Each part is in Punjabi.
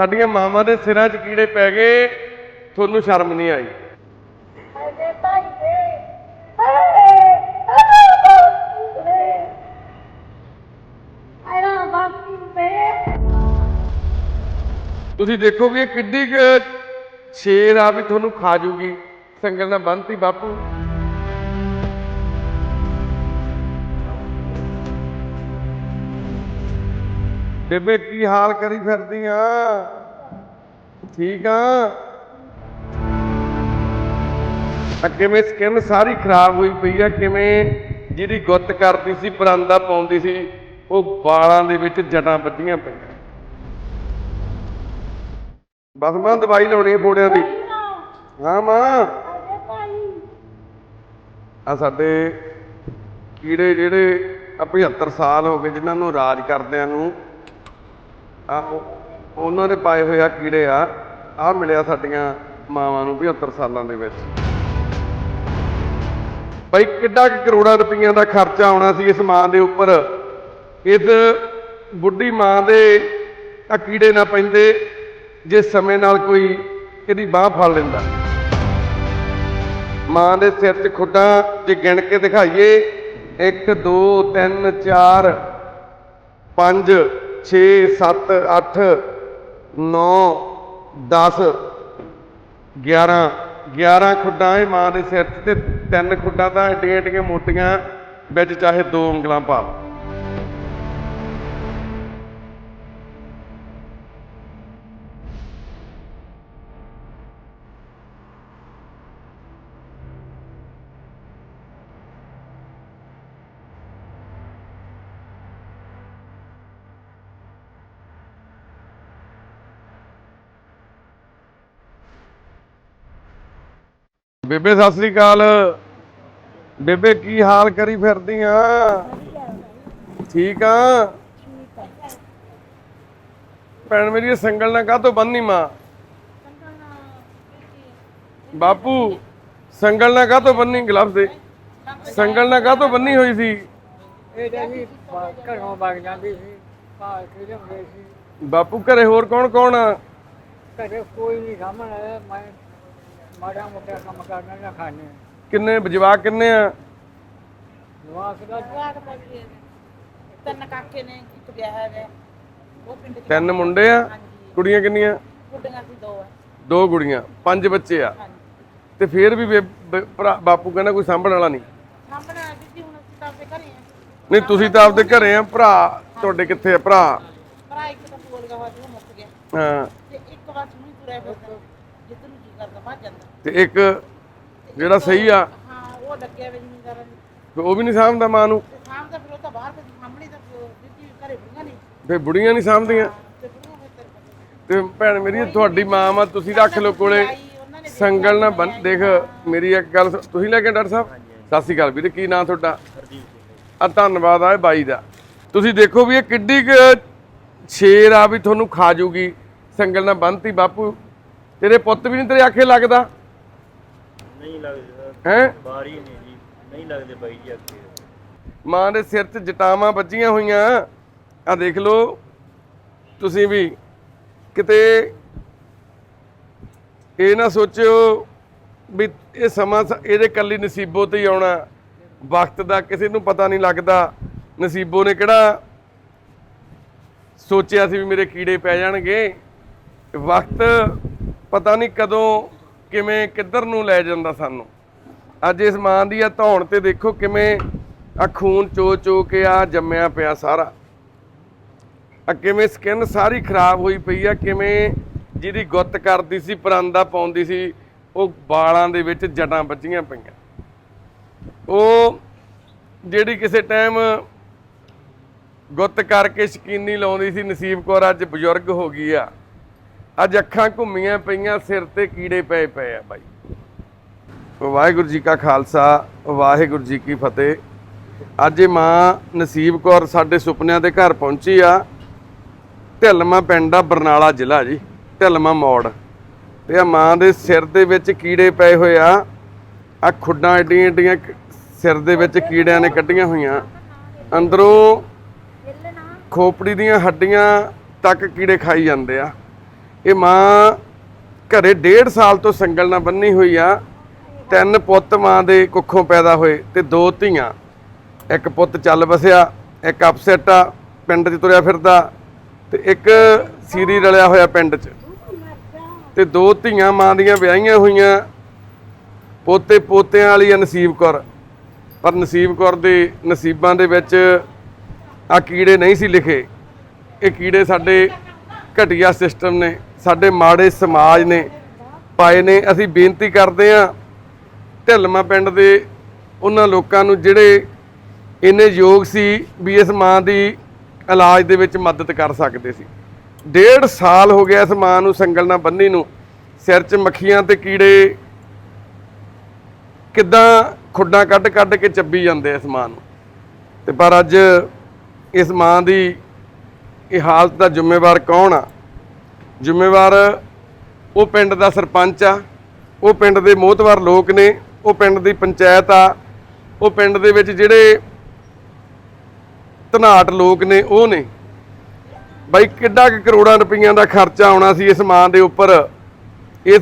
ਸਾਡੀਆਂ ਮਾਵਾਂ ਦੇ ਸਿਰਾਂ 'ਚ ਕੀੜੇ ਪੈ ਗਏ ਤੁਹਾਨੂੰ ਸ਼ਰਮ ਨਹੀਂ ਆਈ? ਤੁਸੀਂ ਦੇਖੋ ਵੀ ਇਹ ਕਿੱਡੀ ਸ਼ੇਰ ਆ ਵੀ ਤੁਹਾਨੂੰ ਖਾ ਜੂਗੀ। ਸੰਗਲ ਨਾਲ ਬੰਨਤੀ ਬਾਪੂ। ਬੇਬੇ ਕੀ ਹਾਲ ਕਰੀ ਫਿਰਦੀ ਆ? ਠੀਕ ਆ? ਕਿਵੇਂ ਸਕਿਨ ਸਾਰੀ ਖਰਾਬ ਹੋਈ ਪਈ ਆ? ਕਿਵੇਂ ਜਿਹਦੀ ਗੁੱਤ ਕਰਦੀ ਸੀ ਪਰਾਂਦਾ ਪਾਉਂਦੀ ਸੀ ਉਹ ਵਾਲਾਂ ਦੇ ਵਿੱਚ ਜਟਾਂ ਵੱਜੀਆਂ ਪਈਆਂ। ਬਸ ਮੈਂ ਦਵਾਈ ਲਾਉਣੀ ਹੈ ਫੋੜਿਆਂ ਦੀ। ਹਾਂ ਮਾਂ। ਆ ਸਾਡੇ ਕੀੜੇ ਜਿਹੜੇ ਆ 75 ਸਾਲ ਹੋ ਗਏ ਜਿਨ੍ਹਾਂ ਨੂੰ ਰਾਜ ਕਰਦਿਆਂ ਨੂੰ ਆ ਉਹਨਾਂ ਦੇ ਪਾਏ ਹੋਏ ਆ ਕੀੜੇ ਆ ਆ ਮਿਲਿਆ ਸਾਡੀਆਂ ਮਾਵਾਂ ਨੂੰ 75 ਸਾਲਾਂ ਦੇ ਵਿੱਚ। ਬਈ ਕਿੱਡਾ ਕੁ ਕਰੋੜਾਂ ਰੁਪਈਆਂ ਦਾ ਖਰਚਾ ਆਉਣਾ ਸੀ ਇਸ ਮਾਂ ਦੇ ਉੱਪਰ। ਇਸ ਬੁੱਢੀ ਮਾਂ ਦੇ ਆ ਕੀੜੇ ਨਾ ਪੈਂਦੇ ਜੇ ਸਮੇਂ ਨਾਲ ਕੋਈ ਇਹਦੀ ਬਾਹ ਫੜ ਲੈਂਦਾ। ਮਾਂ ਦੇ ਸਿਰ 'ਚ ਖੁੱਡਾਂ, ਜੇ ਗਿਣ ਕੇ ਦਿਖਾਈਏ 1 2 3 4 5 6 7 8 9 10 11 11 ਖੁੱਡਾਂ ਇਹ ਮਾਂ ਦੇ ਸਿਰ 'ਚ ਤੇ ਤਿੰਨ ਖੁੱਡਾਂ ਤਾਂ ਏਡੀਆਂ ਏਡੀਆਂ ਮੋਟੀਆਂ, ਵਿੱਚ ਚਾਹੇ ਦੋ ਉਂਗਲਾਂ ਪਾ ਲਓ। ਬੇਬੇ ਸਤਿ ਸ੍ਰੀ ਅਕਾਲ। ਬੇਬੇ ਕੀ ਹਾਲ ਕਰੀ ਫਿਰਦੀ ਆ ਠੀਕ ਆ? ਭੈਣ ਮੇਰੀ ਸੰਗਲ ਨਾ ਕਾਹਤੋਂ ਬੰਨੀ ਮਾਂ? ਬਾਪੂ ਸੰਗਲ ਨਾ ਕਾਹਤੋਂ ਬੰਨੀ ਗਲਵਸ ਦੇ? ਸੰਗਲ ਨਾ ਕਾਹਤੋਂ ਬੰਨੀ ਹੋਈ ਸੀ? ਇਹ ਤਾਂ ਜੀ ਬਾ- ਘਰੋਂ ਵਗ ਜਾਂਦੀ ਸੀ ਭਾਲ ਕੇ ਲਿਆਉਂਦੇ ਸੀ। ਬਾਪੂ ਘਰੇ ਹੋਰ ਕੌਣ ਕੌਣ ਆ? ਘਰੇ ਕੋਈ ਨਹੀਂ ਸਾਹਮਣੇ ਮੈਂ ਮਾੜਾ ਮੋਟਾ ਕੰਮ ਕਰਨਾ ਜਾਂ ਖਾਣੇ। ਕਿੰਨੇ ਜਵਾਕ ਕਿੰਨੇ ਆ? ਜਵਾਕ ਦਾ ਜਵਾਕ ਬੱਚੇ ਨੇ। ਤਿੰਨ ਕਾਕੇ ਨੇ ਇੱਕ ਵਿਆਹ ਹੈ ਉਹ ਪਿੰਡ ਚ ਤਿੰਨ ਮੁੰਡੇ ਆ? ਕੁੜੀਆਂ ਕਿੰਨੀਆਂ? ਕੁੜੀਆਂ ਸੀ ਦੋ ਆ। ਦੋ ਕੁੜੀਆਂ ਪੰਜ ਬੱਚੇ ਆ। ਤੇ ਫੇਰ ਵੀ ਬੇ- ਬੇ- ਭਰਾ ਬਾਪੂ ਕਹਿੰਦਾ ਕੋਈ ਸਾਂਭਣ ਵਾਲਾ ਨਹੀਂ। ਸਾਹਮਣੇ ਆ ਜੀ ਹੁਣ ਅਸੀਂ ਤਾਂ ਆਪਣੇ ਘਰੇ ਆ। ਨਹੀਂ ਤੁਸੀਂ ਤਾਂ ਆਪਦੇ ਘਰੇ ਆ ਭਰਾ। ਤੁਹਾਡੇ ਕਿੱਥੇ ਆ ਭਰਾ? ਭਰਾ ਇੱਕ ਤਾਂ ਪੋਲ ਗਿਆ ਹੋਇਆ ਸੀ ਉਹ ਮੁੱਕ ਗਿਆ। ਹਾਂ। ਤੇ ਇੱਕ ਵਾਰ ਸੁਣੀ ਤੁਰਿਆ ਫਿਰਦਾ। ਜਿੱਦ ਨੂੰ ਜੀ ਕਰਦਾ ਭੱਜ ਜਾਂਦਾ। ਤੇ ਇੱਕ ਜਿਹੜਾ ਸਹੀ ਆ ਹਾਂ ਉਹ ਲੱਗਿਆ ਵੇ ਜ਼ਿਮੀਂਦਾਰਾਂ ਨੂੰ ਤੇ ਉਹ ਵੀ ਨਹੀਂ ਸਾਂਭਦਾ ਮਾਂ ਨੂੰ। ਤੇ ਸ਼ਾਮ ਦਾ ਫਿਰ ਉਹ ਤਾਂ ਬਾਹਰ ਤੇ ਸਾਹਮਣੇ ਤਾਂ ਦਿੱਤੀ ਘਰੇ ਬੁੜੀਆਂ ਨਹੀਂ। ਫੇ ਬੁੜੀਆਂ ਨਹੀਂ ਸਾਂਭਦੀਆਂ। ਤੇ ਬੁੜੀਆਂ ਫਿਰ ਤੇਰੇ ਪਤਾ ਤੇ ਭੈਣ ਮੇਰੀ ਤੁਹਾਡੀ ਮਾਂ ਵਾ ਤੁਸੀਂ ਰੱਖ ਲਓ ਕੋਲੇ। ਸੰਗਲ ਨਾ ਬੰਨ ਦੇਖ ਮੇਰੀ ਇੱਕ ਗੱਲ ਸੁਣ- ਤੁਸੀਂ ਲੈ ਕੇ ਡਾਕਟਰ ਸਾਹਿਬ? ਸਤਿ ਸ਼੍ਰੀ ਅਕਾਲ ਵੀਰੇ ਕੀ ਨਾਂ ਤੁਹਾਡਾ? ਆ ਧੰਨਵਾਦ ਆ ਇਹ ਬਾਈ ਦਾ। ਤੁਸੀਂ ਦੇਖੋ ਵੀ ਇਹ ਕਿੱਡੀ ਕੁ ਸ਼ੇਰ ਆ ਵੀ ਤੁਹਾਨੂੰ ਖਾ ਜੂਗੀ। ਸੰਗਲ ਨਾਲ ਬੰਨਤੀ ਬਾਪੂ। ਤੇਰੇ ਪੁੱਤ ਵੀ ਨਹੀਂ ਤੇਰੇ ਆਖੇ ਲੱਗਦਾ। ਨਹੀਂ ਲੱਗਦੇ ਹੈ? ਬਾਰੀ ਨਹੀਂ ਜੀ ਨਹੀਂ ਲੱਗਦੇ ਬਾਈ ਜੀ ਅੱਗੇ। ਮਾਂ ਦੇ ਸਿਰ 'ਚ ਜਟਾਵਾਂ ਵੱਜੀਆਂ ਹੋਈਆਂ। ਆ ਦੇਖ ਲਓ ਤੁਸੀਂ ਵੀ ਕਿਤੇ ਇਹ ਨਾ ਸੋਚਿਓ ਵੀ ਇਹ ਸਮਾਂ ਇਹਦੇ ਕੱਲੀ ਨਸੀਬੋ ਤੇ ਹੀ ਆਉਣਾ। ਵਕਤ ਦਾ ਕਿਸੇ ਨੂੰ ਪਤਾ ਨਹੀਂ ਲੱਗਦਾ। ਨਸੀਬੋ ਨੇ ਕਿਹੜਾ ਸੋਚਿਆ ਸੀ ਵੀ ਮੇਰੇ ਕੀੜੇ ਪੈ ਜਾਣਗੇ। ਵਕਤ ਪਤਾ ਨਹੀਂ ਕਦੋਂ ਕਿਵੇਂ, ਕਿੱਧਰ ਨੂੰ ਲੈ ਜਾਂਦਾ ਸਾਨੂੰ? ਅੱਜ ਇਸ ਮਾਂ ਦੀ ਆ ਧੌਣ ਤੇ ਦੇਖੋ ਕਿਵੇਂ ਆ ਖੂਨ ਚੋ ਚੋ ਕੇ ਆ ਜੰਮਿਆ ਪਿਆ ਸਾਰਾ। ਆ ਕਿਵੇਂ ਸਕਿਨ ਸਾਰੀ ਖਰਾਬ ਹੋਈ ਪਈ ਆ, ਕਿਵੇਂ ਜਿਹਦੀ ਗੁੱਤ ਕਰਦੀ ਸੀ, ਪਰਾਂਦਾ ਪਾਉਂਦੀ ਸੀ, ਉਹ ਵਾਲਾਂ ਦੇ ਵਿੱਚ ਜਟਾਂ ਬੱਝੀਆਂ ਪਈਆਂ। ਉਹ ਜਿਹੜੀ ਕਿਸੇ ਟਾਈਮ ਗੁੱਤ ਕਰਕੇ ਸ਼ਕੀਨੀ ਲਾਉਂਦੀ ਸੀ, ਨਸੀਬ ਕੌਰ ਅੱਜ ਬਜ਼ੁਰਗ ਹੋ ਗਈ ਆ। ਅੱਜ ਅੱਖਾਂ ਘੁੰਮੀਆਂ ਪਈਆਂ, ਸਿਰ ਤੇ ਕੀੜੇ ਪਏ ਪਏ ਆ ਬਾਈ। ਵਾਹਿਗੁਰੂ ਜੀ ਕਾ ਖਾਲਸਾ, ਵਾਹਿਗੁਰੂ ਜੀ ਕੀ ਫਤਿਹ। ਅੱਜ ਇਹ ਮਾਂ ਨਸੀਬ ਕੌਰ ਸਾਡੇ ਸੁਪਨਿਆਂ ਦੇ ਘਰ ਪਹੁੰਚੀ ਆ। ਢਿਲਮਾ ਪਿੰਡ ਆ, ਬਰਨਾਲਾ ਜ਼ਿਲ੍ਹਾ ਜੀ, ਢਿਲਮਾ ਮੋੜ। ਤੇ ਆ ਮਾਂ ਦੇ ਸਿਰ ਦੇ ਵਿੱਚ ਕੀੜੇ ਪਏ ਹੋਏ ਆ। ਆ ਖੁੱਡਾਂ ਏਡੀਆਂ ਏਡੀਆਂ ਸਿਰ ਦੇ ਵਿੱਚ ਕੀੜਿਆਂ ਨੇ ਕੱਢੀਆਂ ਹੋਈਆਂ। ਅੰਦਰੋਂ ਖੋਪੜੀ ਦੀਆਂ ਹੱਡੀਆਂ ਤੱਕ ਕੀੜੇ ਖਾਈ ਜਾਂਦੇ ਆ। ਇਹ ਮਾਂ ਘਰੇ ਡੇਢ ਸਾਲ ਤੋਂ ਸੰਗਲ ਨਾਲ ਬੰਨੀ ਹੋਈ ਆ। ਤਿੰਨ ਪੁੱਤ ਮਾਂ ਦੇ ਕੁੱਖੋਂ ਪੈਦਾ ਹੋਏ ਤੇ ਦੋ ਧੀਆਂ। ਇੱਕ ਪੁੱਤ ਚੱਲ ਵਸਿਆ, ਇੱਕ ਅਪਸੈਟ ਆ, ਪਿੰਡ 'ਚ ਤੁਰਿਆ ਫਿਰਦਾ ਤੇ ਇੱਕ ਸੀਰੀ ਰਲਿਆ ਹੋਇਆ ਪਿੰਡ 'ਚ। ਤੇ ਦੋ ਧੀਆਂ ਮਾਂ ਦੀਆਂ ਵਿਆਹੀਆਂ ਹੋਈਆਂ। ਪੋਤੇ ਪੋਤਿਆਂ ਵਾਲੀ ਆ ਨਸੀਬ ਕੌਰ। ਪਰ ਨਸੀਬ ਕੌਰ ਦੇ ਨਸੀਬਾਂ ਦੇ ਵਿੱਚ ਆ ਕੀੜੇ ਨਹੀਂ ਸੀ ਲਿਖੇ। ਇਹ ਕੀੜੇ ਸਾਡੇ ਘਟੀਆ ਸਿਸਟਮ ਨੇ। ਸਾਡੇ ਮਾੜੇ ਸਮਾਜ ਨੇ ਪਾਏ ਨੇ, ਅਸੀਂ ਬੇਨਤੀ ਕਰਦੇ ਹਾਂ ਢਿਲਮਾ ਪਿੰਡ ਦੇ ਉਹਨਾਂ ਲੋਕਾਂ ਨੂੰ ਜਿਹੜੇ ਇੰਨੇ ਯੋਗ ਸੀ ਵੀ ਇਸ ਮਾਂ ਦੀ ਇਲਾਜ ਦੇ ਵਿੱਚ ਮਦਦ ਕਰ ਸਕਦੇ ਸੀ। ਡੇਢ ਸਾਲ ਹੋ ਗਿਆ ਇਸ ਮਾਂ ਨੂੰ ਸੰਗਲ ਨਾਲ ਬੰਨੀ ਨੂੰ, ਸਿਰ 'ਚ ਮੱਖੀਆਂ ਤੇ ਕੀੜੇ ਕਿੱਦਾਂ ਖੁੱਡਾਂ ਕੱਢ ਕੱਢ ਕੇ ਚੱਬੀ ਜਾਂਦੇ ਇਸ ਮਾਂ ਨੂੰ। ਤੇ ਪਰ ਅੱਜ ਇਸ ਮਾਂ ਦੀ ਇਹ ਹਾਲਤ ਦਾ ਜ਼ਿੰਮੇਵਾਰ ਕੌਣ ਆ? ਜ਼ਿੰਮੇਵਾਰ ਉਹ ਪਿੰਡ ਦਾ ਸਰਪੰਚ ਆ, ਉਹ ਪਿੰਡ ਦੇ ਮੋਹਤਵਾਰ ਲੋਕ ਨੇ, ਉਹ ਪਿੰਡ ਦੀ ਪੰਚਾਇਤ ਆ, ਉਹ ਪਿੰਡ ਦੇ ਵਿੱਚ ਜਿਹੜੇ ਧਨਾਟ ਲੋਕ ਨੇ, ਉਹ ਨੇ। ਬਾਈ, ਕਿੱਡਾ ਕੁ ਕਰੋੜਾਂ ਰੁਪਈਆਂ ਦਾ ਖਰਚਾ ਆਉਣਾ ਸੀ ਇਸ ਮਾਂ ਦੇ ਉੱਪਰ। ਇਸ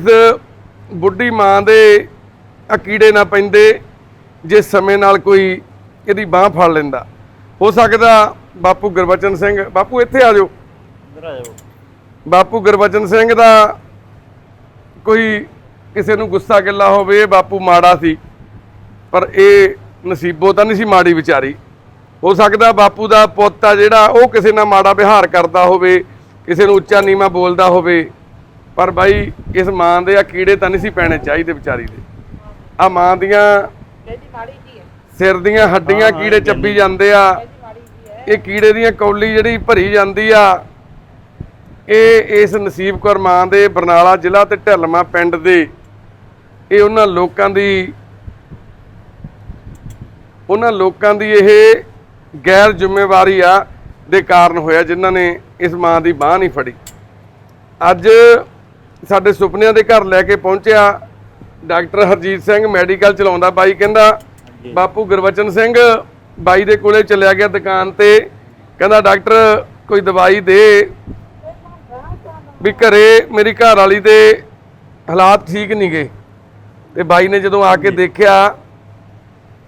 ਬੁੱਢੀ ਮਾਂ ਦੇ ਆ ਕੀੜੇ ਨਾ ਪੈਂਦੇ ਜੇ ਸਮੇਂ ਨਾਲ ਕੋਈ ਇਹਦੀ ਬਾਹ ਫੜ ਲੈਂਦਾ। ਹੋ ਸਕਦਾ ਬਾਪੂ ਗੁਰਬਚਨ ਸਿੰਘ, ਬਾਪੂ ਇੱਥੇ ਆ ਜਾਓ। ਇੱਧਰ ਆ ਜਾਓ। ਬਾਪੂ ਗੁਰਬਚਨ ਸਿੰਘ ਦਾ ਕੋਈ ਕਿਸੇ ਨੂੰ ਗੁੱਸਾ ਗਿੱਲਾ ਹੋਵੇ ਇਹ ਬਾਪੂ ਮਾੜਾ ਸੀ ਪਰ ਇਹ ਨਸੀਬੋ ਤਾਂ ਨਹੀਂ ਸੀ ਮਾੜੀ ਵਿਚਾਰੀ। ਹੋ ਸਕਦਾ ਬਾਪੂ ਦਾ ਪੁੱਤ ਆ ਜਿਹੜਾ ਉਹ ਕਿਸੇ ਨਾਲ ਮਾੜਾ ਵਿਹਾਰ ਕਰਦਾ ਹੋਵੇ ਕਿਸੇ ਨੂੰ ਉੱਚਾ ਨੀਵਾਂ ਬੋਲਦਾ ਹੋਵੇ ਪਰ ਬਾਈ ਇਸ ਮਾਂ ਦੇ ਆ ਕੀੜੇ ਤਾਂ ਨਹੀਂ ਸੀ ਪੈਣੇ ਚਾਹੀਦੇ ਵਿਚਾਰੀ ਦੇ। ਆ ਮਾਂ ਦੀਆਂ ਸਿਰ ਦੀਆਂ ਹੱਡੀਆਂ ਕੀੜੇ ਚੱਬੀ ਜਾਂਦੇ ਆ। ਇਹ ਕੀੜੇ ਦੀਆਂ ਕੌਲੀ ਜਿਹੜੀ ਭਰੀ ਜਾਂਦੀ ਆ ਇਹ ਇਸ ਨਸੀਬ ਕੌਰ ਮਾਂ ਦੇ ਬਰਨਾਲਾ ਜ਼ਿਲ੍ਹਾ ਤੇ ਢਿਲਮਾ ਪਿੰਡ ਦੇ ਇਹ ਉਹਨਾਂ ਲੋਕਾਂ ਦੀ ਉਹਨਾਂ ਲੋਕਾਂ ਦੀ ਇਹ ਗੈਰ ਜ਼ਿੰਮੇਵਾਰੀ ਆ ਦੇ ਕਾਰਨ ਹੋਇਆ ਜਿਨ੍ਹਾਂ ਨੇ ਇਸ ਮਾਂ ਦੀ ਬਾਹ ਨਹੀਂ ਫੜੀ। ਅੱਜ ਸਾਡੇ ਸੁਪਨਿਆਂ ਦੇ ਘਰ ਲੈ ਕੇ ਪਹੁੰਚਿਆ ਡਾਕਟਰ ਹਰਜੀਤ ਸਿੰਘ ਮੈਡੀਕਲ ਚਲਾਉਂਦਾ ਬਾਈ ਕਹਿੰਦਾ ਬਾਪੂ ਗੁਰਵਚਨ ਸਿੰਘ ਬਾਈ ਦੇ ਕੋਲੇ ਚੱਲਿਆ ਗਿਆ ਦੁਕਾਨ ਤੇ। ਕਹਿੰਦਾ ਡਾਕਟਰ ਕੋਈ ਦਵਾਈ ਦੇ। ਵੀ ਘਰੇ ਮੇਰੀ ਘਰ ਵਾਲੀ ਦੇ ਹਾਲਾਤ ਠੀਕ ਨਹੀਂ ਗਏ ਤੇ ਬਾਈ ਨੇ ਜਦੋਂ ਆ ਕੇ ਦੇਖਿਆ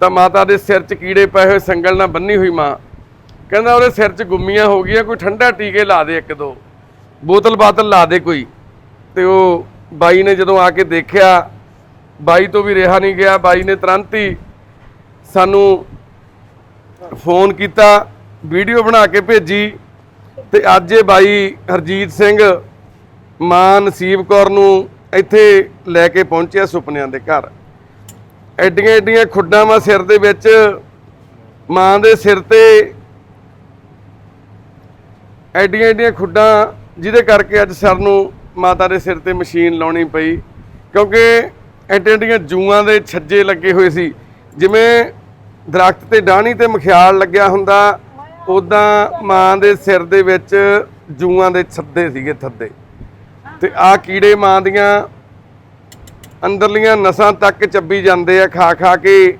ਤਾਂ ਮਾਤਾ ਦੇ ਸਿਰ 'ਚ ਕੀੜੇ ਪਏ ਹੋਏ ਸੰਗਲ ਨਾਲ ਬੰਨੀ ਹੋਈ ਮਾਂ। ਕਹਿੰਦਾ ਉਹਦੇ ਸਿਰ 'ਚ ਗੁੰਮੀਆਂ ਹੋ ਗਈਆਂ ਕੋਈ ਠੰਡਾ ਟੀਕੇ ਲਾ ਦੇ ਇੱਕ ਦੋ। ਬੋਤਲ ਬਾਤਲ ਲਾ ਦੇ ਕੋਈ। ਤੇ ਉਹ ਬਾਈ ਨੇ ਜਦੋਂ ਆ ਕੇ ਦੇਖਿਆ ਬਾਈ ਤੋਂ ਵੀ ਰਿਹਾ ਨਹੀਂ ਗਿਆ। ਬਾਈ ਨੇ ਤੁਰੰਤ ਹੀ ਸਾਨੂੰ ਫੋਨ ਕੀਤਾ ਵੀਡੀਓ ਬਣਾ ਕੇ ਭੇਜੀ। ਤੇ ਅੱਜ ਇਹ ਬਾਈ ਹਰਜੀਤ ਸਿੰਘ ਮਾਂ ਨਸੀਬ ਕੌਰ ਨੂੰ ਇੱਥੇ ਲੈ ਕੇ ਪਹੁੰਚਿਆ ਸੁਪਨਿਆਂ ਦੇ ਘਰ। ਐਡੀਆਂ ਐਡੀਆਂ ਖੁੱਡਾਂ ਵਾ ਸਿਰ ਦੇ ਵਿੱਚ, ਮਾਂ ਦੇ ਸਿਰ ਤੇ ਐਡੀਆਂ ਐਡੀਆਂ ਖੁੱਡਾਂ ਜਿਹਦੇ ਕਰਕੇ ਅੱਜ ਸਰ ਨੂੰ ਮਾਤਾ ਦੇ ਸਿਰ ਤੇ ਮਸ਼ੀਨ ਲਾਉਣੀ ਪਈ। ਕਿਉਂਕਿ ਐਡੀਆਂ ਐਡੀਆਂ ਜੂਆਂ ਦੇ ਛੱਜੇ ਲੱਗੇ ਹੋਏ ਸੀ। ਜਿਵੇਂ ਦਰਖਤ ਤੇ ਡਾਹਣੀ ਤੇ ਮਖਿਆਲ ਲੱਗਿਆ ਹੁੰਦਾ ਉਦਾਂ ਮਾਂ ਦੇ ਸਿਰ ਦੇ ਵਿੱਚ ਜੂਆਂ ਦੇ ਛੱਦੇ ਸੀਗੇ ਥੱਦੇ। ਤੇ ਆ ਕੀੜੇ ਮਾਂ ਦੀਆਂ ਅੰਦਰਲੀਆਂ ਨਸਾਂ ਤੱਕ ਚੱਬੀ ਜਾਂਦੇ ਆ, ਖਾ ਖਾ ਕੇ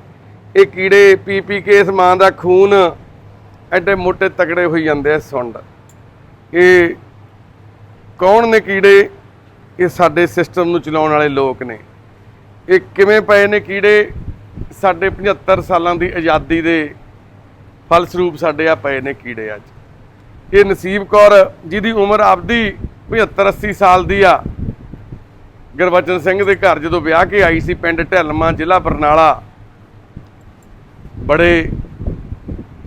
ਇਹ ਕੀੜੇ ਪੀ ਪੀ ਕੇ ਇਸ ਮਾਂ ਦਾ ਖੂਨ ਐਡੇ ਮੋਟੇ ਤਕੜੇ ਹੋਈ ਜਾਂਦੇ ਆ ਸੁੰਡ। ਇਹ ਕੌਣ ਨੇ ਕੀੜੇ? ਇਹ ਸਾਡੇ ਸਿਸਟਮ ਨੂੰ ਚਲਾਉਣ ਵਾਲੇ ਲੋਕ ਨੇ। ਇਹ ਕਿਵੇਂ ਪਏ ਨੇ ਕੀੜੇ? ਸਾਡੇ 75 ਸਾਲਾਂ ਦੀ ਆਜ਼ਾਦੀ ਦੇ ਫਲਸਰੂਪ ਸਾਡੇ ਆ ਪਏ ਨੇ ਕੀੜੇ ਅੱਜ। ਇਹ ਨਸੀਬ ਕੌਰ, ਜਿਹਦੀ ਉਮਰ ਆਪਦੀ 75 80 ਸਾਲ ਦੀ ਆ। ਗੁਰਬਚਨ ਸਿੰਘ ਦੇ ਘਰ ਜਦੋਂ ਵਿਆਹ ਕੇ ਆਈ ਸੀ ਪਿੰਡ ਢਿਲਮਾ, ਜ਼ਿਲ੍ਹਾ ਬਰਨਾਲਾ, ਬੜੇ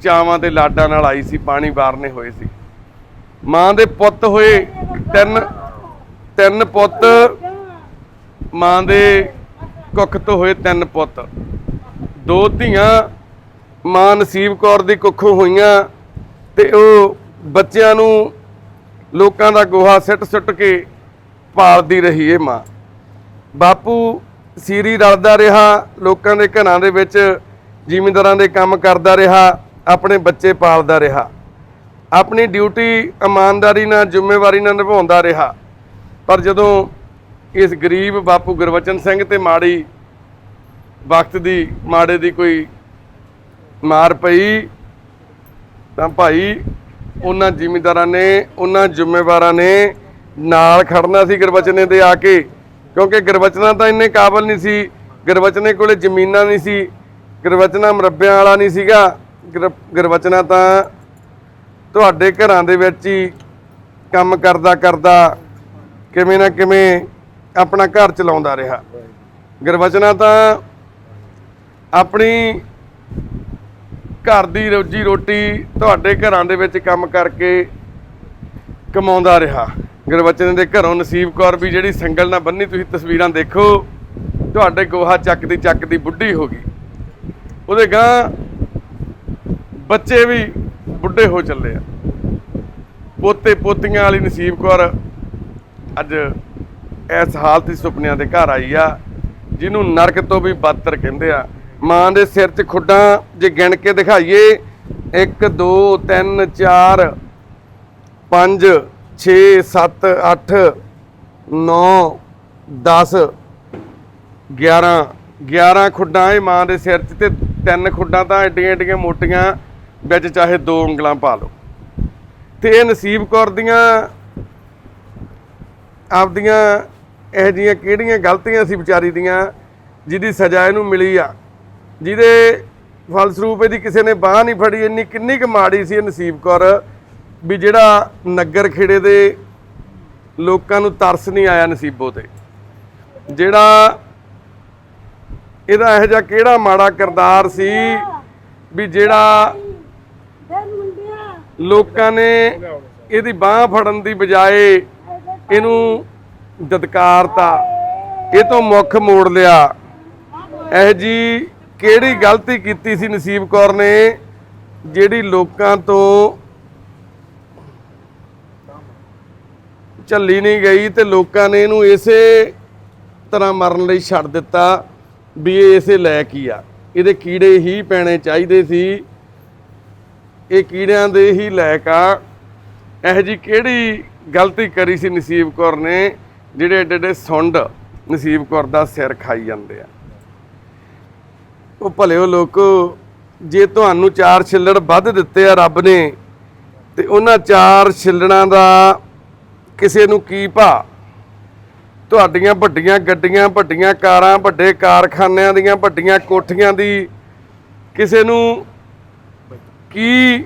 ਚਾਵਾਂ ਤੇ ਲਾਡਾਂ ਨਾਲ ਆਈ ਸੀ, ਪਾਣੀ ਵਾਰਨੇ ਹੋਏ ਸੀ। ਮਾਂ ਦੇ ਪੁੱਤ ਹੋਏ ਤਿੰਨ ਤਿੰਨ ਪੁੱਤ, ਮਾਂ ਦੇ ਕੁੱਖ ਤੋਂ ਹੋਏ ਤਿੰਨ ਪੁੱਤ। ਦੋ ਧੀਆਂ, ਮਾਂ ਨਸੀਬ ਕੌਰ ਦੀ ਕੁੱਖੋਂ ਹੋਈਆਂ ਤੇ ਉਹ ਬੱਚਿਆਂ ਨੂੰ ਲੋਕਾਂ ਦਾ ਗੋਹਾ ਸਿੱਟ ਸਿੱਟ ਕੇ ਪਾਲਦੀ ਰਹੀ ਇਹ ਮਾਂ। ਬਾਪੂ ਸੀਰੀ ਰਲਦਾ ਰਿਹਾ, ਲੋਕਾਂ ਦੇ ਘਰਾਂ ਦੇ ਵਿੱਚ ਜ਼ਿਮੀਂਦਾਰਾਂ ਦੇ ਕੰਮ ਕਰਦਾ ਰਿਹਾ, ਆਪਣੇ ਬੱਚੇ ਪਾਲਦਾ ਰਿਹਾ। ਆਪਣੀ ਡਿਊਟੀ ਇਮਾਨਦਾਰੀ ਨਾਲ, ਜ਼ਿੰਮੇਵਾਰੀ ਨਾਲ ਨਿਭਾਉਂਦਾ ਰਿਹਾ। ਪਰ ਜਦੋਂ ਇਸ ਗਰੀਬ ਬਾਪੂ ਗੁਰਵਚਨ ਸਿੰਘ ਤੇ ਮਾੜੀ ਵਕਤ ਦੀ, ਮਾੜੇ ਦੀ ਕੋਈ ਮਾਰ ਪਈ, ਤਾਂ ਭਾਈ ਉਹਨਾਂ ਜ਼ਿਮੀਂਦਾਰਾਂ ਨੇ, ਉਹਨਾਂ ਜ਼ਿੰਮੇਵਾਰਾਂ ਨੇ ਨਾਲ ਖੜਨਾ ਸੀ ਗੁਰਬਚਨੇ ਦੇ ਆ ਕੇ। ਕਿਉਂਕਿ ਗੁਰਬਚਨਾ ਤਾਂ ਇੰਨੇ ਕਾਬਲ ਨਹੀਂ ਸੀ, ਗੁਰਬਚਨੇ ਕੋਲੇ ਜ਼ਮੀਨਾਂ ਨਹੀਂ ਸੀ, ਗੁਰਬਚਨਾ ਮਰੱਬਿਆਂ ਵਾਲਾ ਨਹੀਂ ਸੀਗਾ। ਗੁਰ- ਗੁਰਬਚਨਾ ਤਾਂ ਤੁਹਾਡੇ ਘਰਾਂ ਦੇ ਵਿੱਚ ਹੀ ਕੰਮ ਕਰਦਾ ਕਰਦਾ ਕਿਵੇਂ ਨਾ ਕਿਵੇਂ ਆਪਣਾ ਘਰ ਚਲਾਉਂਦਾ ਰਿਹਾ। ਗੁਰਬਚਨਾ ਤਾਂ ਆਪਣੀ ਘਰ ਦੀ ਰੋਜੀ ਰੋਟੀ ਤੁਹਾਡੇ ਘਰਾਂ ਦੇ ਵਿੱਚ ਕੰਮ ਕਰਕੇ ਕਮਾਉਂਦਾ ਰਿਹਾ। ਗੁਰਬਚਨ ਦੇ ਘਰੋਂ ਨਸੀਬ ਕੌਰ ਵੀ ਜਿਹੜੀ ਸੰਗਲ ਨਾਲ ਬੰਨੀ, ਤੁਸੀਂ ਤਸਵੀਰਾਂ ਦੇਖੋ, ਤੁਹਾਡੇ ਗੋਹਾ ਚੱਕਦੀ ਚੱਕਦੀ ਬੁੱਢੀ ਹੋ ਗਈ। ਉਹਦੇ ਗਾਂ ਬੱਚੇ ਵੀ ਬੁੱਢੇ ਹੋ ਚੱਲੇ ਆ। ਪੋਤੇ ਪੋਤੀਆਂ ਵਾਲੀ ਨਸੀਬ ਕੌਰ ਅੱਜ ਇਸ ਹਾਲਤ ਦੀ ਸੁਪਨਿਆਂ ਦੇ ਘਰ ਆਈ ਆ, ਜਿਹਨੂੰ ਨਰਕ ਤੋਂ ਵੀ ਬਦਤਰ ਕਹਿੰਦੇ ਆ। ਮਾਂ ਦੇ ਸਿਰ 'ਚ ਖੁੱਡਾਂ, ਜੇ ਗਿਣ ਕੇ ਦਿਖਾਈਏ 1 2 3 4 5 6 7 8 9 10 11 11 ਖੁੱਡਾਂ ਇਹ ਮਾਂ ਦੇ ਸਿਰ 'ਚ ਤੇ ਤਿੰਨ ਖੁੱਡਾਂ ਤਾਂ ਏਡੀਆਂ ਏਡੀਆਂ ਮੋਟੀਆਂ ਵਿੱਚ ਚਾਹੇ ਦੋ ਉਂਗਲਾਂ ਪਾ ਲਓ। ਤੇ ਇਹ ਨਸੀਬ ਕੌਰ ਦੀਆਂ ਆਪਦੀਆਂ ਇਹ ਜੀਆਂ ਕਿਹੜੀਆਂ ਗਲਤੀਆਂ ਸੀ ਵਿਚਾਰੀ ਦੀਆਂ, ਜਿਹਦੀ ਸਜ਼ਾ ਇਹਨੂੰ ਮਿਲੀ ਆ? ਜਿਹਦੇ ਫਲਸਰੂਪ ਇਹਦੀ ਕਿਸੇ ਨੇ ਬਾਹ ਨਹੀਂ ਫੜੀ, ਇੰਨੀ ਕਿੰਨੀ ਕੁ ਮਾੜੀ ਸੀ ਇਹ ਨਸੀਬ ਕੌਰ, ਵੀ ਜਿਹੜਾ ਨਗਰ ਖੇੜੇ ਦੇ ਲੋਕਾਂ ਨੂੰ ਤਰਸ ਨਹੀਂ ਆਇਆ ਨਸੀਬੋ ਤੇ। ਜਿਹੜਾ ਇਹਦਾ ਇਹੋ ਜਿਹਾ ਕਿਹੜਾ ਮਾੜਾ ਕਿਰਦਾਰ ਸੀ ਵੀ ਜਿਹੜਾ ਲੋਕਾਂ ਨੇ ਇਹਦੀ ਬਾਹ ਫੜਨ ਦੀ ਬਜਾਏ ਇਹਨੂੰ ਦਦਕਾਰਤਾ ਇਹ ਤੋਂ ਮੁੱਖ ਮੋੜ ਲਿਆ। ਇਹ ਜੀ ਕਿਹੜੀ ਗਲਤੀ ਕੀਤੀ ਸੀ ਨਸੀਬ ਕੌਰ ਨੇ ਜਿਹੜੀ ਲੋਕਾਂ ਤੋਂ ਝੱਲੀ ਨਹੀਂ ਗਈ ਤੇ ਲੋਕਾਂ ਨੇ ਇਹਨੂੰ ਇਸੇ ਤਰ੍ਹਾਂ ਮਰਨ ਲਈ ਛੱਡ ਦਿੱਤਾ ਵੀ ਇਹ ਇਸੇ ਲੈ ਕੀ ਆ। ਇਹਦੇ ਕੀੜੇ ਹੀ ਪੈਣੇ ਚਾਹੀਦੇ ਸੀ। ਇਹ ਕੀੜਿਆਂ ਦੇ ਹੀ ਲਾਇਕ ਆ। ਇਹ ਜੀ ਕਿਹੜੀ ਗਲਤੀ ਕਰੀ ਸੀ ਨਸੀਬ ਕੌਰ ਨੇ, ਜਿਹੜੇ ਏਡੇ ਏਡੇ ਸੁੰਡ ਨਸੀਬ ਕੌਰ ਦਾ ਸਿਰ ਖਾਈ ਜਾਂਦੇ ਆ। ਉਹ ਭਲਿਓ ਲੋਕੋ, ਜੇ ਤੁਹਾਨੂੰ ਚਾਰ ਛਿੱਲੜ ਵੱਧ ਦਿੱਤੇ ਆ ਰੱਬ ਨੇ, ਤੇ ਉਹਨਾਂ ਚਾਰ ਛਿੱਲੜਾਂ ਦਾ ਕਿਸੇ ਨੂੰ ਕੀ ਭਾ? ਤੁਹਾਡੀਆਂ ਵੱਡੀਆਂ ਗੱਡੀਆਂ, ਵੱਡੀਆਂ ਕਾਰਾਂ, ਵੱਡੇ ਕਾਰਖਾਨਿਆਂ ਦੀਆਂ, ਵੱਡੀਆਂ ਕੋਠੀਆਂ ਦੀ ਕਿਸੇ ਨੂੰ ਕੀ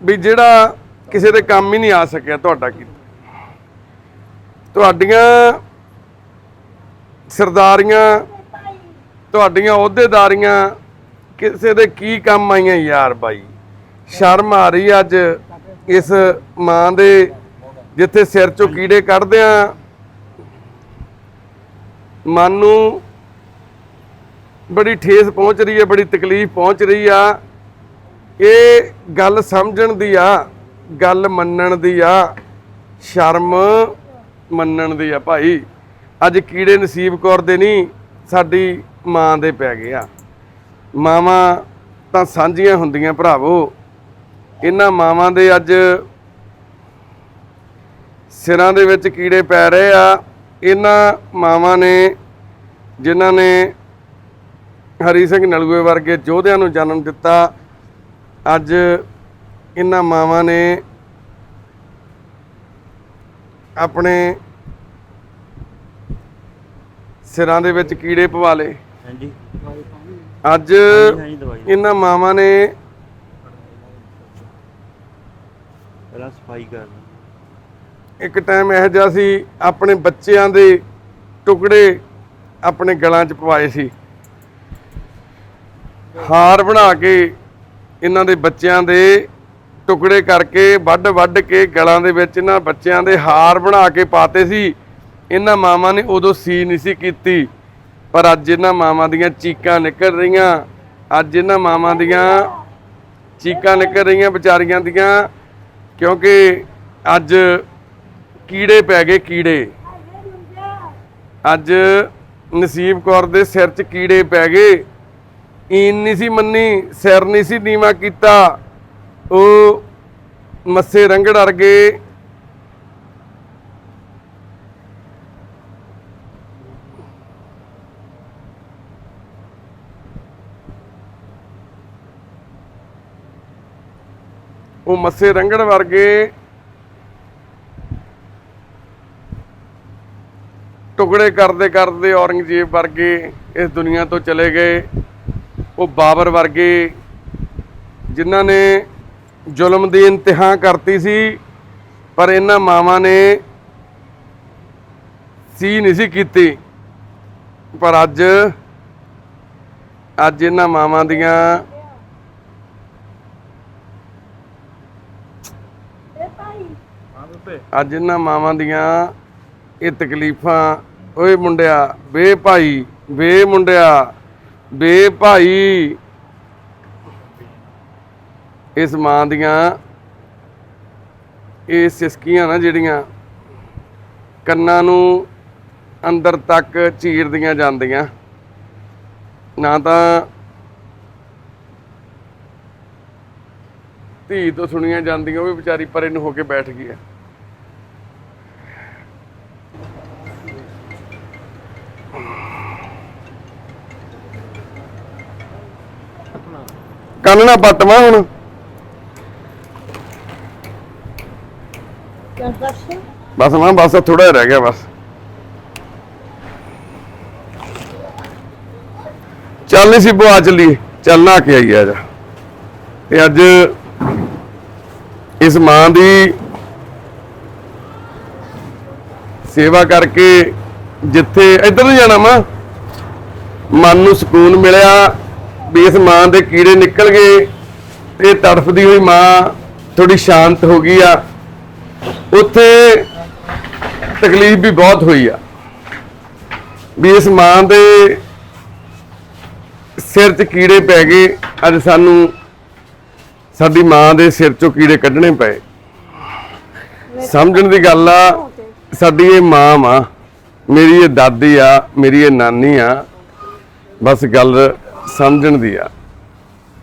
ਵੀ ਜਿਹੜਾ ਕਿਸੇ ਦੇ ਕੰਮ ਹੀ ਨਹੀਂ ਆ ਸਕਿਆ ਤੁਹਾਡਾ ਕੀ? ਤੁਹਾਡੀਆਂ ਸਰਦਾਰੀਆਂ, ਤੁਹਾਡੀਆਂ ਅਹੁਦੇਦਾਰੀਆਂ ਕਿਸੇ ਦੇ ਕੀ ਕੰਮ ਆਈਆਂ ਯਾਰ ਬਾਈ? ਸ਼ਰਮ ਆ ਰਹੀ ਅੱਜ ਇਸ ਮਾਂ ਦੇ ਜਿੱਥੇ ਸਿਰ ਚੋਂ ਕੀੜੇ ਕੱਢਦੇ ਆ। ਮਨ ਨੂੰ ਬੜੀ ਠੇਸ ਪਹੁੰਚ ਰਹੀ ਹੈ, ਬੜੀ ਤਕਲੀਫ ਪਹੁੰਚ ਰਹੀ ਆ। ਇਹ ਗੱਲ ਸਮਝਣ ਦੀ ਆ, ਗੱਲ ਮੰਨਣ ਦੀ ਆ, ਸ਼ਰਮ ਮੰਨਣ ਦੀ ਆ ਭਾਈ। ਅੱਜ ਕੀੜੇ ਨਸੀਬ ਕੌਰ ਦੇ ਨਹੀਂ ਸਾਡੀ ਮਾਂ ਦੇ ਪੈ ਗਏ ਆ। ਮਾਵਾਂ ਤਾਂ ਸਾਂਝੀਆਂ ਹੁੰਦੀਆਂ ਭਰਾਵੋ। ਇਹਨਾਂ ਮਾਵਾਂ ਦੇ ਅੱਜ ਸਿਰਾਂ ਦੇ ਵਿੱਚ ਕੀੜੇ ਪੈ ਰਹੇ ਆ। ਇਹਨਾਂ ਮਾਵਾਂ ਨੇ, ਜਿਨ੍ਹਾਂ ਨੇ ਹਰੀ ਸਿੰਘ ਨਲੂਏ ਵਰਗੇ ਯੋਧਿਆਂ ਨੂੰ ਜਨਮ ਦਿੱਤਾ, ਅੱਜ ਇਹਨਾਂ ਮਾਵਾਂ ਨੇ ਆਪਣੇ ਸਿਰਾਂ ਦੇ ਵਿੱਚ ਕੀੜੇ ਪਵਾ ਲਏ। ਹਾਂਜੀ। ਅੱਜ ਇਹਨਾਂ ਮਾਵਾਂ ਨੇ ਪਹਿਲਾਂ ਸਫ਼ਾਈ ਕਰਨੀ ਇੱਕ ਟਾਈਮ ਇਹੋ ਜਿਹਾ ਸੀ ਆਪਣੇ ਬੱਚਿਆਂ ਦੇ ਟੁਕੜੇ ਆਪਣੇ ਗਲਾਂ 'ਚ ਪਵਾਏ ਸੀ। ਹਾਰ ਬਣਾ ਕੇ ਇਹਨਾਂ ਦੇ ਬੱਚਿਆਂ ਦੇ ਟੁਕੜੇ ਕਰਕੇ ਵੱਡ ਵੱਡ ਕੇ ਗਲਾਂ ਦੇ ਵਿੱਚ ਇਹਨਾਂ ਬੱਚਿਆਂ ਦੇ ਹਾਰ ਬਣਾ ਕੇ ਪਾਤੇ ਸੀ। ਇਹਨਾਂ ਮਾਵਾਂ ਨੇ ਉਦੋਂ ਸੀ ਨਹੀਂ ਸੀ ਕੀਤੀ, ਪਰ ਅੱਜ ਇਹਨਾਂ ਮਾਵਾਂ ਦੀਆਂ ਚੀਕਾਂ ਨਿਕਲ ਰਹੀਆਂ। ਅੱਜ ਇਹਨਾਂ ਮਾਵਾਂ ਦੀਆਂ ਚੀਕਾਂ ਨਿਕਲ ਰਹੀਆਂ ਵਿਚਾਰੀਆਂ ਦੀਆਂ, ਕਿਉਂਕਿ ਅੱਜ ਕੀੜੇ ਪੈ ਗਏ ਕੀੜੇ। ਅੱਜ ਨਸੀਬ ਕੌਰ ਦੇ ਸਿਰ 'ਚ ਕੀੜੇ ਪੈ ਗਏ। ਈਨ ਨਹੀਂ ਸੀ ਮੰਨੀ, ਸਿਰ ਨਹੀਂ ਸੀ ਨੀਵਾ ਕੀਤਾ। ਉਹ ਮੱਸੇ ਰੰਗੜ ਅਰਗੇ ਉਹ ਮੱਸੇ ਰੰਗੜ ਵਰਗੇ ਟੁਕੜੇ ਕਰਦੇ ਕਰਦੇ ਔਰੰਗਜ਼ੇਬ ਵਰਗੇ ਇਸ ਦੁਨੀਆ ਤੋਂ ਚਲੇ ਗਏ। ਉਹ ਬਾਬਰ ਵਰਗੇ ਜਿਨ੍ਹਾਂ ਨੇ ਜ਼ੁਲਮ ਦੀ ਇੰਤਹਾ ਕਰਤੀ ਸੀ, ਪਰ ਇਹਨਾਂ ਮਾਵਾਂ ਨੇ ਸੀ ਨਹੀਂ ਸੀ ਕੀਤੀ। ਪਰ ਅੱਜ ਅੱਜ ਇਹਨਾਂ ਮਾਵਾਂ ਦੀਆਂ ਇਹ ਭਾਈ ਅੱਜ ਇਹਨਾਂ ਮਾਵਾਂ ਦੀਆਂ ਇਹ ਤਕਲੀਫਾਂ, ਓਏ ਮੁੰਡਿਆ, ਵੇ ਭਾਈ, ਵੇ ਮੁੰਡਿਆ, ਵੇ ਭਾਈ। ਇਸ ਮਾਂ ਦੀਆਂ ਇਹ ਸਿਸਕੀਆਂ ਨਾ ਜਿਹੜੀਆਂ ਕੰਨਾਂ ਨੂੰ ਅੰਦਰ ਤੱਕ ਚੀਰਦੀਆਂ ਜਾਂਦੀਆਂ। ਨਾ ਤਾਂ ਧੀ ਤੋਂ ਸੁਣੀਆਂ ਜਾਂਦੀਆਂ, ਉਹ ਵੀ ਵਿਚਾਰੀ ਪਰੇ ਨੂੰ ਹੋ ਕੇ ਬੈਠ ਗਈ ਹੈ। ਕੰਨ ਨਾ ਪੱਟਵਾ ਹੁਣ। ਬਸ ਨਾ ਬਸ ਥੋੜਾ ਰਹਿ ਗਿਆ ਬਸ। ਚੱਲ ਨਹੀਂ ਸੀ ਬੁਆ ਚੱਲੀ ਚੱਲ ਨਾ ਕੇ ਆਈ ਆ ਜਾ ਤੇ ਅੱਜ ਇਸ ਮਾਂ ਦੀ ਸੇਵਾ ਕਰਕੇ ਜਿੱਥੇ ਇੱਧਰ ਨੂੰ ਜਾਣਾ ਮਾਂ ਮਨ ਨੂੰ ਸਕੂਨ ਮਿਲਿਆ। ਵੀ ਇਸ ਮਾਂ ਦੇ ਕੀੜੇ ਨਿਕਲ ਗਏ ਤੇ ਤੜਫਦੀ ਹੋਈ ਮਾਂ ਥੋੜੀ ਸ਼ਾਂਤ ਹੋ ਗਈ ਆ। ਉੱਥੇ ਤਕਲੀਫ ਵੀ ਬਹੁਤ ਹੋਈ ਆ ਵੀ ਇਸ ਮਾਂ ਦੇ ਸਿਰ 'ਚ ਕੀੜੇ ਪੈ ਗਏ। ਅੱਜ ਸਾਨੂੰ ਸਾਡੀ ਮਾਂ ਦੇ ਸਿਰ 'ਚੋਂ ਕੀੜੇ ਕੱਢਣੇ ਪਏ। ਸਮਝਣ ਦੀ ਗੱਲ ਆ, ਸਾਡੀ ਇਹ ਮਾਂ ਵਾ, ਮੇਰੀ ਇਹ ਦਾਦੀ ਆ, ਮੇਰੀ ਇਹ ਨਾਨੀ ਆ। ਬਸ ਗੱਲ ਸਮਝਣ ਦੀ ਆ।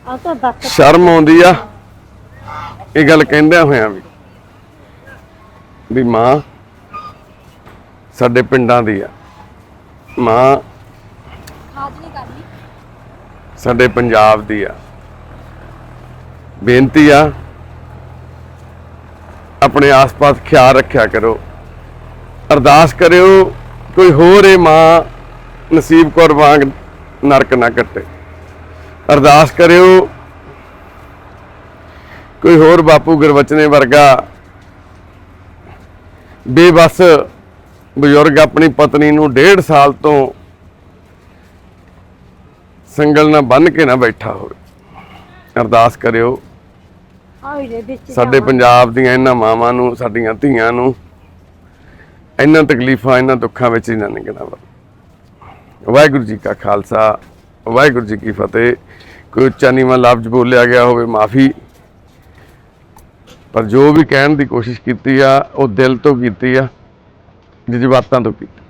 ਆ ਤਾਂ ਦੱਸ ਸ਼ਰਮ ਆਉਂਦੀ ਆ। ਇਹ ਗੱਲ ਕਹਿੰਦਿਆਂ ਹੋਇਆਂ ਵੀ ਵੀ ਮਾਂ ਸਾਡੇ ਪਿੰਡਾਂ ਦੀ ਆ। ਮਾਂ ਖਾਦ ਨਹੀਂ ਕਰਨੀ। ਸਾਡੇ ਪੰਜਾਬ ਦੀ ਆ। ਬੇਨਤੀ ਆ ਆਪਣੇ ਆਸ-ਪਾਸ ਖਿਆਲ ਰੱਖਿਆ ਕਰੋ। ਅਰਦਾਸ ਕਰਿਓ ਕੋਈ ਹੋਰ ਇਹ ਮਾਂ ਨਸੀਬ ਕੌਰ ਵਾਂਗ ਨਰਕ ਨਾ ਕੱਟੇ। ਅਰਦਾਸ ਕਰਿਓ। ਕੋਈ ਹੋਰ ਬਾਪੂ ਗੁਰਵਚਨੇ ਵਰਗਾ ਬੇਬਸ ਬਜ਼ੁਰਗ ਆਪਣੀ ਪਤਨੀ ਨੂੰ ਡੇਢ ਸਾਲ ਤੋਂ ਸੰਗਲ ਨਾਲ ਬੰਨ ਕੇ ਨਾ ਬੈਠਾ ਹੋਵੇ। ਅਰਦਾਸ ਕਰਿਓ। ਸਾਡੇ ਪੰਜਾਬ ਦੀਆਂ ਇਹਨਾਂ ਮਾਵਾਂ ਨੂੰ ਸਾਡੀਆਂ ਧੀਆਂ ਨੂੰ ਇਹਨਾਂ ਤਕਲੀਫਾਂ ਇਹਨਾਂ ਦੁੱਖਾਂ ਵਿੱਚ ਹੀ ਨਾ ਨਿਕਲਣਾ ਵਾਹਿਗੁਰੂ ਜੀ ਕਾ ਖਾਲਸਾ। ਵਾਹਿਗੁਰੂ ਜੀ ਕੀ ਫਤਿਹ। ਕੋਈ ਉੱਚਾ ਨੀਵਾਂ ਲਫ਼ਜ਼ ਬੋਲਿਆ ਗਿਆ ਹੋਵੇ, ਮਾਫੀ। ਪਰ ਜੋ ਵੀ ਕਹਿਣ ਦੀ ਕੋਸ਼ਿਸ਼ ਕੀਤੀ ਆ, ਉਹ ਦਿਲ ਤੋਂ ਕੀਤੀ ਆ ਜਜ਼ਬਾਤਾਂ ਤੋਂ ਕੀਤੀ।